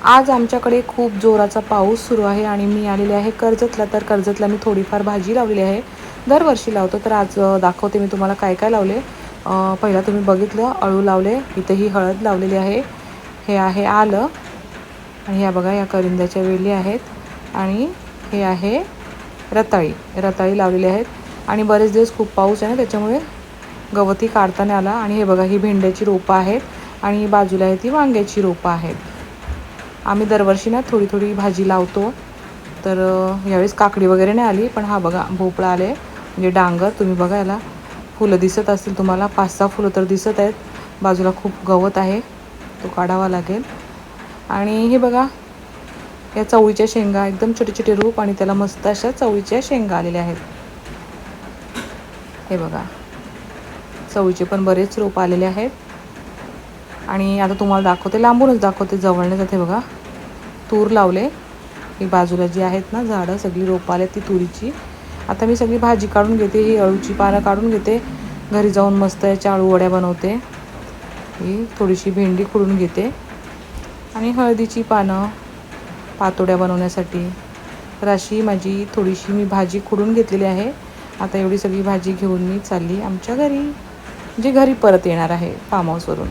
आज आमच्याकडे खूप जोराचा पाऊस सुरू आहे आणि मी आलेले आहे कर्जतला. तर कर्जतला मी थोडीफार भाजी लावलेली आहे. दरवर्षी लावतो तर आज दाखवते मी तुम्हाला काय काय लावले. पहिला तुम्ही बघितलं अळू लावले इथे ही हळद लावलेली आहे. हे आहे आलं. आणि ह्या बघा या करिंद्याच्या वेली आहेत. आणि हे आहे रताळी. रताळी लावलेली आहेत. आणि बरेच दिवस खूप पाऊस आहे ना त्याच्यामुळे गवती काढताना आला. आणि हे बघा ही भेंड्याची रोपं आहेत. आणि बाजूला आहे ती वांग्याची रोपं आहेत. आम्ही दरवर्षी ना थोडी थोडी भाजी लावतो. तर यावेळेस काकडी वगैरे नाही आली पण हा बघा भोपळा आले म्हणजे डांगर तुम्ही बघा याला. फुलं दिसत असतील तुम्हाला पाच सहा फुलं तर दिसत आहेत. बाजूला खूप गवत आहे तो काढावा लागेल. आणि हे बघा या चवळीच्या शेंगा एकदम छोटे छोटे रूप आणि त्याला मस्त अशा चवळीच्या शेंगा आलेल्या आहेत. हे बघा चवळीचे पण बरेच रोप आलेले आहेत. आणि आता तुम्हाला दाखवते लांबूनच दाखवते जवळने जाते बघा. तूर लावले. ही बाजूला जी आहेत ना झाडं सगळी रोपं आले ती तुरीची. आता मी सगळी भाजी काढून घेते ही अळूची पानं काढून घेते. घरी जाऊन मस्त याच्या अळू वड्या बनवते. ही थोडीशी भेंडी खुडून घेते. आणि हळदीची पानं पातोड्या बनवण्यासाठी. तर अशी माझी थोडीशी मी भाजी खुडून घेतलेली आहे. आता एवढी सगळी भाजी घेऊन मी चालली आमच्या घरी जे घरी परत येणार आहे फार्म हाऊसवरून